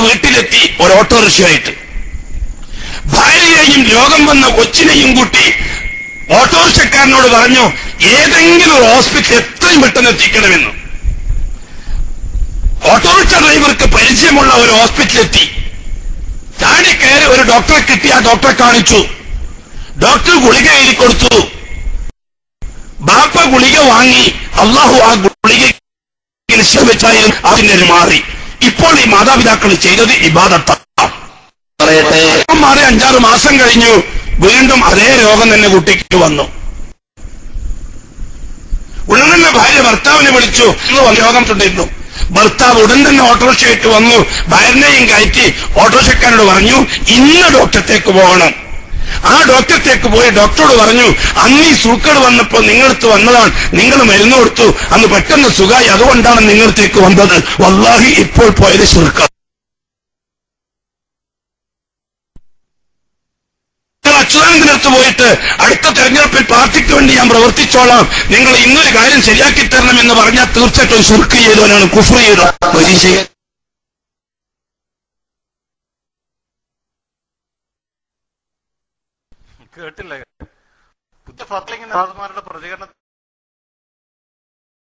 വീട്ടിലെത്തി ഒരു ഓട്ടോറിക്ഷയായിട്ട്. ഭാര്യയെയും രോഗം വന്ന കൊച്ചിനെയും കൂട്ടി ഓട്ടോറിക്ഷക്കാരനോട് പറഞ്ഞു ഏതെങ്കിലും ഒരു ഹോസ്പിറ്റൽ എത്രയും പെട്ടെന്ന് എത്തിക്കണമെന്ന്. ഓട്ടോറിക്ഷ ഡ്രൈവർക്ക് പരിചയമുള്ള ഒരു ഹോസ്പിറ്റലെത്തി താഴെ കയറി ഒരു ഡോക്ടറെ കിട്ടി ആ ഡോക്ടറെ കാണിച്ചു. ഡോക്ടർ ഗുളിക എഴുതി കൊടുത്തു. ബാപ്പ ഗുളിക വാങ്ങി അള്ളാഹു ആ ഗുളിക വെച്ചായിരുന്നു അതിന്റെ മാറി. ഇപ്പോൾ ഈ മാതാപിതാക്കൾ ചെയ്തത് ഇബാദത്താണ്. അഞ്ചാറ് മാസം കഴിഞ്ഞു വീണ്ടും അതേ രോഗം തന്നെ കുട്ടിക്ക് വന്നു. ഉടൻ തന്നെ ഭാര്യ ഭർത്താവിനെ വിളിച്ചു "ഇന്ന് രോഗം തുടരുന്നു. ഭർത്താവ് ഉടൻ തന്നെ ഓട്ടോറിക്ഷയായിട്ട് വന്നു ഭാര്യനെയും കയറ്റി ഓട്ടോറിക്ഷക്കാരോട് പറഞ്ഞു ഇന്ന ഡോക്ടറത്തേക്ക് പോകണം. ആ ഡോക്ടറത്തേക്ക് പോയി ഡോക്ടറോട് പറഞ്ഞു അന്ന് ഈ സൂക്കേട് വന്നപ്പോ നിങ്ങളടുത്ത് വന്നതാണ്. നിങ്ങൾ മരുന്ന് കൊടുത്തു. അന്ന് പെട്ടെന്ന് സുഖമായി അതുകൊണ്ടാണ് നിങ്ങളടുത്തേക്ക് വന്നത്. വല്ലാഹി ഇപ്പോൾ പോയത് ശുർക്ക അച്യുതാനന്ദനടുത്ത് പോയിട്ട് അടുത്ത തെരഞ്ഞെടുപ്പിൽ പാർട്ടിക്ക് വേണ്ടി ഞാൻ പ്രവർത്തിച്ചോളാം. നിങ്ങൾ ഇന്നൊരു കാര്യം ശരിയാക്കി തരണം എന്ന് പറഞ്ഞാൽ തീർച്ചയായിട്ടും സുർക്ക് ചെയ്തവനാണ് കുഫർ ചെയ്ത കേട്ടില്ല. പുതിയ ഫത്ലിംഗ് നാഥന്മാരുടെ പ്രതികരണം